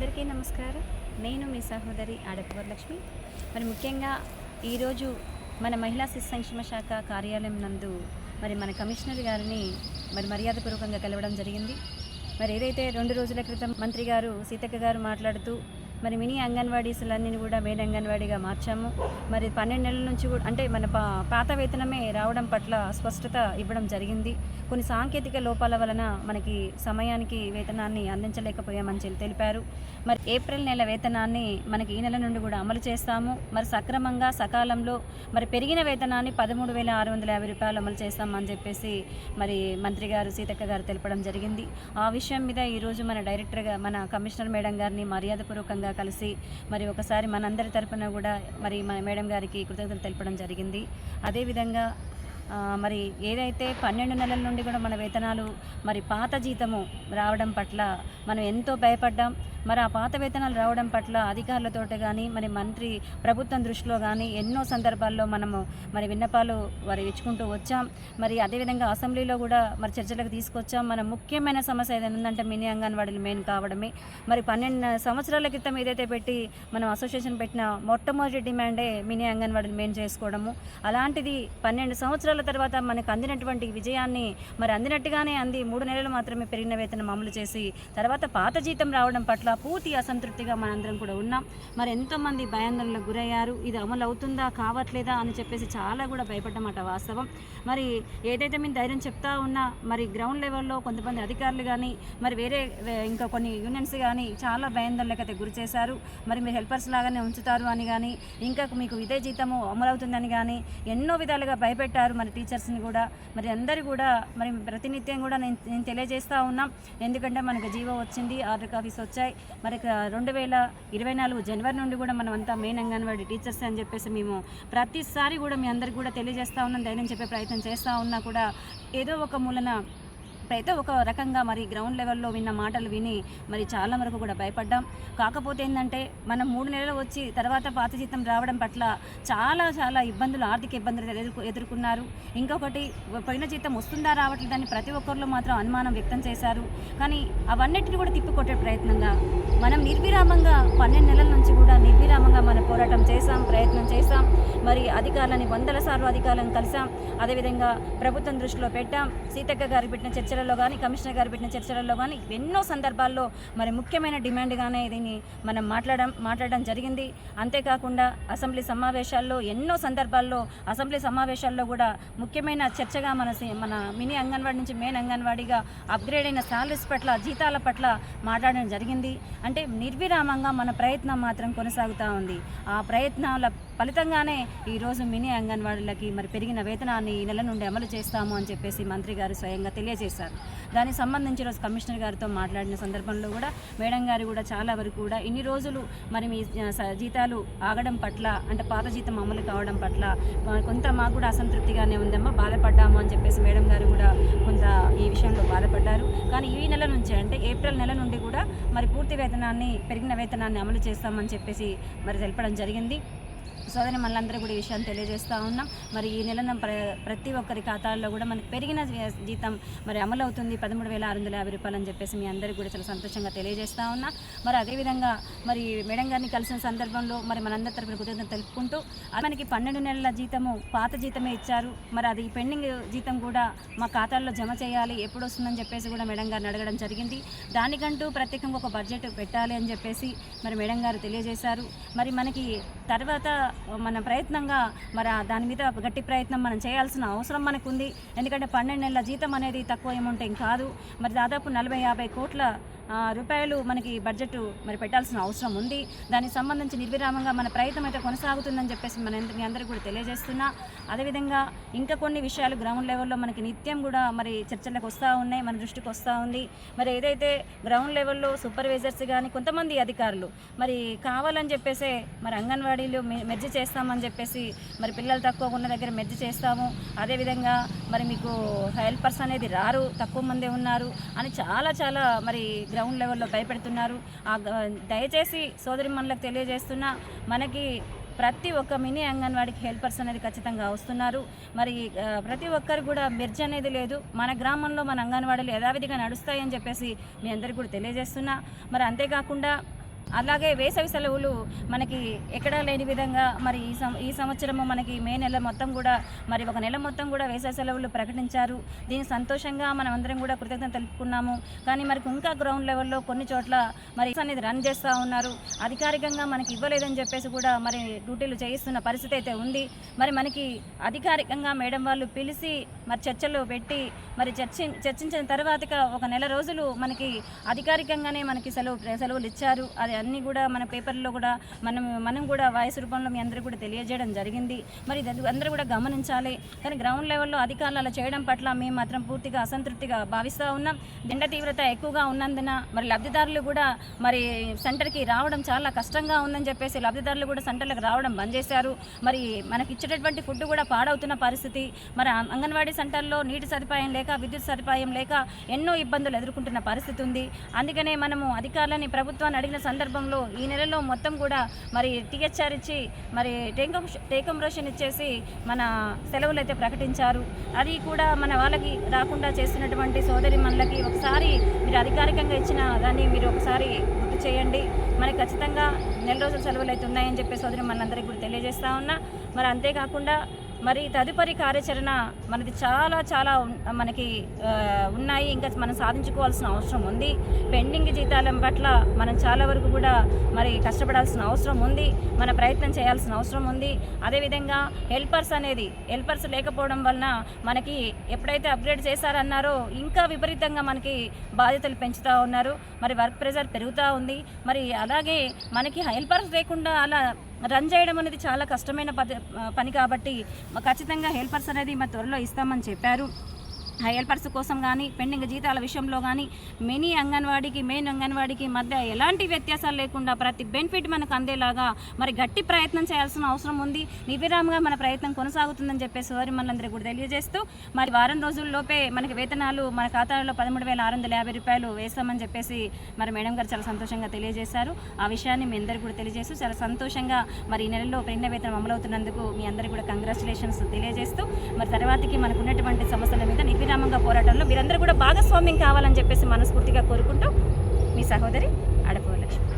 అందరికీ నమస్కారం. నేను మీ సహోదరి ఆడపు వరలక్ష్మి. మరి ముఖ్యంగా ఈరోజు మన మహిళా శిశు సంక్షేమ శాఖ కార్యాలయం నందు మరి మన కమిషనర్ గారిని మరి మర్యాదపూర్వకంగా కలవడం జరిగింది. మరి ఏదైతే రెండు రోజుల క్రితం మంత్రి గారు సీతక్క గారు మాట్లాడుతూ మరి మినీ అంగన్వాడీస్లన్నీ కూడా మెయిన్ అంగన్వాడీగా మార్చాము. మరి పన్నెండు నెలల నుంచి కూడా అంటే మన పాత వేతనమే రావడం పట్ల స్పష్టత ఇవ్వడం జరిగింది. కొన్ని సాంకేతిక లోపాల వలన మనకి సమయానికి వేతనాన్ని అందించలేకపోయామని చెప్పి తెలిపారు. మరి ఏప్రిల్ నెల వేతనాన్ని మనకి ఈ నెల నుండి కూడా అమలు చేస్తాము. మరి సక్రమంగా సకాలంలో మరి పెరిగిన వేతనాన్ని పదమూడు వేల ఆరు వందల యాభై రూపాయలు అమలు చేస్తామని చెప్పేసి మరి మంత్రి గారు సీతక్క గారు తెలపడం జరిగింది. ఆ విషయం మీద ఈరోజు మన డైరెక్టర్గా మన కమిషనర్ మేడం గారిని మర్యాదపూర్వకంగా కలిసి మరి ఒకసారి మనందరి తరపున కూడా మరి మన మేడం గారికి కృతజ్ఞతలు తెలపడం జరిగింది. అదేవిధంగా మరి ఏదైతే పన్నెండు నెలల నుండి కూడా మన వేతనాలు మరి పాత జీతము రావడం పట్ల మనం ఎంతో భయపడ్డాం. మరి ఆ పాత వేతనాలు రావడం పట్ల అధికారులతోటి కానీ మరి మంత్రి ప్రభుత్వం దృష్టిలో కానీ ఎన్నో సందర్భాల్లో మనము మరి విన్నపాలు వారి ఇచ్చుకుంటూ వచ్చాం. మరి అదేవిధంగా అసెంబ్లీలో కూడా మరి చర్చలకు తీసుకొచ్చాం. మన ముఖ్యమైన సమస్య ఏదైనా ఉందంటే మినీ అంగన్వాడీలు మెయిన్ కావడమే. మరి పన్నెండు సంవత్సరాల క్రితం ఏదైతే పెట్టి మనం అసోసియేషన్ పెట్టిన మొట్టమొదటి డిమాండే మినీ అంగన్వాడీలు మెయిన్ చేసుకోవడము. అలాంటిది పన్నెండు సంవత్సరాల తర్వాత మనకు అందినటువంటి విజయాన్ని మరి అందినట్టుగానే అంది. మూడు నెలలు మాత్రమే పెరిగిన వేతనం అమలు చేసి తర్వాత పాత జీతం రావడం పట్ల పూర్తి అసంతృప్తిగా మనందరం కూడా ఉన్నాం. మరి ఎంతోమంది భయాందోళనకు గురయ్యారు ఇది అమలు అవుతుందా కావట్లేదా అని చెప్పేసి చాలా కూడా భయపడ్డమాట వాస్తవం. మరి ఏదైతే మేము ధైర్యం చెప్తా ఉన్నా మరి గ్రౌండ్ లెవెల్లో కొంతమంది అధికారులు కానీ మరి వేరే ఇంకా కొన్ని యూనియన్స్ కానీ చాలా భయాందోళనకు అయితే గురి చేశారు. మరి మీరు హెల్పర్స్ లాగానే ఉంచుతారు అని కానీ ఇంకా మీకు ఇదే జీతము అమలవుతుందని కానీ ఎన్నో విధాలుగా భయపెట్టారు మరి టీచర్స్ని కూడా. మరి అందరూ కూడా మరి ప్రతినిత్యం కూడా నేను నేను తెలియజేస్తూ ఉన్నాం. ఎందుకంటే మనకు జీవో వచ్చింది ఆర్డర్ కాఫీస్ వచ్చాయి. మరి రెండు వేల ఇరవై నాలుగు జనవరి నుండి కూడా మనం అంతా మెయిన్ అంగన్వాడీ టీచర్స్ అని చెప్పేసి మేము ప్రతిసారి కూడా మీ అందరికి కూడా తెలియజేస్తూ ఉన్నాం ధైర్యం చెప్పే ప్రయత్నం చేస్తూ ఉన్నా కూడా ఏదో ఒక మూలన అయితే ఒక రకంగా మరి గ్రౌండ్ లెవెల్లో విన్న మాటలు విని మరి చాలా వరకు కూడా భయపడ్డాం. కాకపోతే ఏంటంటే మనం మూడు నెలలు వచ్చి తర్వాత పాత జీతం రావడం పట్ల చాలా చాలా ఇబ్బందులు ఆర్థిక ఇబ్బందులు ఎదుర్కొ ఎదుర్కొన్నారు. ఇంకొకటి పోయిన జీతం వస్తుందా రావట్లేదని ప్రతి ఒక్కరిలో మాత్రం అనుమానం వ్యక్తం చేశారు. కానీ అవన్నిటిని కూడా తిప్పికొట్టే ప్రయత్నంగా మనం నిర్విరామంగా పన్నెండు నెలల నుంచి కూడా నిర్విరామంగా మనం పోరాటం చేశాం ప్రయత్నం చేశాం. మరి అధికారులని వందల సార్లు అధికారులను కలిసాం అదేవిధంగా ప్రభుత్వం దృష్టిలో పెట్టాం. సీతక్క గారు పెట్టిన చర్చలలో కానీ కమిషనర్ గారు పెట్టిన చర్చలలో కానీ ఎన్నో సందర్భాల్లో మరి ముఖ్యమైన డిమాండ్గానే దీన్ని మనం మాట్లాడడం మాట్లాడడం జరిగింది. అంతేకాకుండా అసెంబ్లీ సమావేశాల్లో ఎన్నో సందర్భాల్లో అసెంబ్లీ సమావేశాల్లో కూడా ముఖ్యమైన చర్చగా మన మన మినీ అంగన్వాడీ నుంచి మెయిన్ అంగన్వాడీగా అప్గ్రేడ్ అయిన శాలరీస్ పట్ల జీతాల పట్ల మాట్లాడడం జరిగింది. అంటే నిర్విరామంగా మన ప్రయత్నం మాత్రం కొనసాగుతూ ఉంది. ఆ ప్రయత్నాల ఫలితంగానే ఈరోజు మినీ అంగన్వాడీలకి మరి పెరిగిన వేతనాన్ని ఈ నెల నుండి అమలు చేస్తాము అని చెప్పేసి మంత్రి గారు స్వయంగా తెలియజేశారు. దానికి సంబంధించి రోజు కమిషనర్ గారితో మాట్లాడిన సందర్భంలో కూడా మేడం గారు కూడా చాలా వరకు కూడా ఇన్ని రోజులు మరి మీ స- జీతాలు ఆగడం పట్ల అంటే పాత జీతం అమలు కావడం పట్ల కొంత మాకు కూడా అసంతృప్తిగానే ఉందమ్మా బాధపడ్డాము అని చెప్పేసి మేడం గారు కూడా కొంత ఈ విషయంలో బాధపడ్డారు. కానీ ఈ నెల నుంచి అంటే ఏప్రిల్ నెల నుండి కూడా మరి పూర్తి వేతనాన్ని పెరిగిన వేతనాన్ని అమలు చేస్తామని చెప్పేసి మరి తెలపడం జరిగింది. సోదరి మనందరూ కూడా ఈ విషయాన్ని తెలియజేస్తూ ఉన్నాం. మరి ఈ నెల ప్ర ప్రతి ఒక్కరి ఖాతాల్లో కూడా మనకి పెరిగిన జీతం మరి అమలు అవుతుంది పదమూడు వేల ఆరు వందల యాభై రూపాయలు అని చెప్పేసి మీ అందరికీ కూడా చాలా సంతోషంగా తెలియజేస్తూ ఉన్నా. మరి అదేవిధంగా మరి మేడం గారిని కలిసిన సందర్భంలో మరి మనందరి తరపున కృతజ్ఞత తెలుపుకుంటూ మనకి పన్నెండు నెలల జీతము పాత జీతమే ఇచ్చారు. మరి అది పెండింగ్ జీతం కూడా మా ఖాతాల్లో జమ చేయాలి ఎప్పుడు వస్తుందని చెప్పేసి కూడా మేడం గారిని అడగడం జరిగింది. దానికంటూ ప్రత్యేకంగా ఒక బడ్జెట్ పెట్టాలి అని చెప్పేసి మరి మేడం గారు తెలియజేశారు. మరి మనకి తర్వాత మన ప్రయత్నంగా మరి దాని మీద గట్టి ప్రయత్నం మనం చేయాల్సిన అవసరం మనకు ఉంది ఎందుకంటే పన్నెండు నెలల జీతం అనేది తక్కువ అమౌంట్ ఏం కాదు. మరి దాదాపు నలభై యాభై కోట్ల రూపాయలు మనకి బడ్జెట్ మరి పెట్టాల్సిన అవసరం ఉంది. దానికి సంబంధించి నిర్విరామంగా మన ప్రయత్నం అయితే కొనసాగుతుందని చెప్పేసి మన మీ అందరికీ కూడా తెలియజేస్తున్నా. అదేవిధంగా ఇంకా కొన్ని విషయాలు గ్రౌండ్ లెవెల్లో మనకి నిత్యం కూడా మరి చర్చలకు వస్తూ ఉన్నాయి మన దృష్టికి వస్తూ ఉంది. మరి ఏదైతే గ్రౌండ్ లెవెల్లో సూపర్వైజర్స్ కానీ కొంతమంది అధికారులు మరి కావాలని చెప్పేసే మరి అంగన్వాడీలు మె- మెర్జి చేస్తామని చెప్పేసి మరి పిల్లలు తక్కువ ఉన్న దగ్గర మెర్జి చేస్తాము. అదేవిధంగా మరి మీకు హెల్పర్స్ అనేది రారు తక్కువ మందే ఉన్నారు అని చాలా చాలా మరి గ్రౌండ్ లెవెల్లో భయపెడుతున్నారు. ఆ దయచేసి సోదరి మనలకు తెలియజేస్తున్నా మనకి ప్రతి ఒక్క మినీ అంగన్వాడికి హెల్పర్స్ అనేది ఖచ్చితంగా వస్తున్నారు. మరి ప్రతి ఒక్కరు కూడా మెర్జ్ అనేది లేదు. మన గ్రామంలో మన అంగన్వాడీలు యథావిధిగా నడుస్తాయని చెప్పేసి మీ అందరికీ కూడా తెలియజేస్తున్నా. మరి అంతేకాకుండా అలాగే వేసవి సెలవులు మనకి ఎక్కడా లేని విధంగా మరి ఈ సం ఈ సంవత్సరము మనకి మే నెల మొత్తం కూడా మరి ఒక నెల మొత్తం కూడా వేసవి సెలవులు ప్రకటించారు. దీనికి సంతోషంగా మనం అందరం కూడా కృతజ్ఞత తెలుపుకున్నాము. కానీ మరి ఇంకా గ్రౌండ్ లెవెల్లో కొన్ని చోట్ల మరి అనేది రన్ చేస్తూ ఉన్నారు. అధికారికంగా మనకి ఇవ్వలేదని చెప్పేసి కూడా మరి డ్యూటీలు చేయిస్తున్న పరిస్థితి అయితే ఉంది. మరి మనకి అధికారికంగా మేడం వాళ్ళు పిలిచి మరి చర్చలు పెట్టి మరి చర్చి చర్చించిన తర్వాత ఒక నెల రోజులు మనకి అధికారికంగానే మనకి సెలవు సెలవులు ఇచ్చారు. అది అన్నీ కూడా మన పేపర్లో కూడా మనం మనం కూడా వాయిస్ రూపంలో మీ అందరికీ కూడా తెలియజేయడం జరిగింది. మరి ఇది అందరూ కూడా గమనించాలి. కానీ గ్రౌండ్ లెవెల్లో అధికారులు అలా చేయడం పట్ల మేము మాత్రం పూర్తిగా అసంతృప్తిగా భావిస్తూ ఉన్నాం. ఎండ తీవ్రత ఎక్కువగా ఉన్నందున మరి లబ్ధిదారులు కూడా మరి సెంటర్కి రావడం చాలా కష్టంగా ఉందని చెప్పేసి లబ్ధిదారులు కూడా సెంటర్లకు రావడం బంద్ చేశారు. మరి మనకి ఇచ్చేటటువంటి ఫుడ్ కూడా పాడవుతున్న పరిస్థితి. మరి అంగన్వాడీ సెంటర్లో నీటి సదుపాయం లేక విద్యుత్ సదుపాయం లేక ఎన్నో ఇబ్బందులు ఎదుర్కొంటున్న పరిస్థితి ఉంది. అందుకనే మనము అధికారులని ప్రభుత్వాన్ని అడిగిన సందర్భంలో ఈ నెలలో మొత్తం కూడా మరి టీహెచ్ఆర్ ఇచ్చి మరి టేకం రోషన్ ఇచ్చేసి మన సెలవులు అయితే ప్రకటించారు. అది కూడా మన వాళ్ళకి రాకుండా చేస్తున్నటువంటి సోదరి మనలకి ఒకసారి మీరు అధికారికంగా ఇచ్చిన దాన్ని మీరు ఒకసారి గుర్తు చేయండి. మరి ఖచ్చితంగా నెల రోజుల సెలవులు అయితే ఉన్నాయని చెప్పి సోదరి మనందరికీ కూడా తెలియజేస్తా ఉన్నా. మరి అంతేకాకుండా మరి తదుపరి కార్యాచరణ మనది చాలా చాలా మనకి ఉన్నాయి. ఇంకా మనం సాధించుకోవాల్సిన అవసరం ఉంది. పెండింగ్ జీతాల పట్ల మనం చాలా వరకు కూడా మరి కష్టపడాల్సిన అవసరం ఉంది. మన ప్రయత్నం చేయాల్సిన అవసరం ఉంది. అదేవిధంగా హెల్పర్స్ అనేది హెల్పర్స్ లేకపోవడం వలన మనకి ఎప్పుడైతే అప్గ్రేడ్ చేశారన్నారో ఇంకా విపరీతంగా మనకి బాధ్యతలు పెంచుతూ ఉన్నారు. మరి వర్క్ ప్రెజర్ పెరుగుతూ ఉంది. మరి అలాగే మనకి హెల్పర్స్ లేకుండా అలా రన్ చేయడం అనేది చాలా కష్టమైన పని కాబట్టి ఖచ్చితంగా హెల్పర్స్ అనేది మా త్వరలో ఇస్తామని చెప్పారు. ఆ హెల్పర్స్ కోసం కానీ పెండింగ్ జీతాల విషయంలో కానీ మినీ అంగన్వాడీకి మెయిన్ అంగన్వాడీకి మధ్య ఎలాంటి వ్యత్యాసాలు లేకుండా ప్రతి బెనిఫిట్ మనకు అందేలాగా మరి గట్టి ప్రయత్నం చేయాల్సిన అవసరం ఉంది. నివిరామంగా మన ప్రయత్నం కొనసాగుతుందని చెప్పేసి వారి మనందరికీ కూడా తెలియజేస్తూ మరి వారం రోజుల్లోపే మనకి వేతనాలు మన ఖాతాలో పదమూడు వేల ఆరు వందల యాభై రూపాయలు వేస్తామని చెప్పేసి మరి మేడం గారు చాలా సంతోషంగా తెలియజేశారు. ఆ విషయాన్ని మీ అందరికీ కూడా తెలియజేస్తూ చాలా సంతోషంగా మరి ఈ నెలలో పెండ వేతనం అమలవుతున్నందుకు మీ అందరికీ కూడా కంగ్రాచులేషన్స్ తెలియజేస్తూ మరి తర్వాతకి మనకు ఉన్నటువంటి సమస్యల మీద నిర్విరామంగా పోరాటంలో మీరందరూ కూడా భాగస్వామ్యం కావాలని చెప్పేసి మనస్ఫూర్తిగా కోరుకుంటూ మీ సహోదరి అడపవలక్ష్మి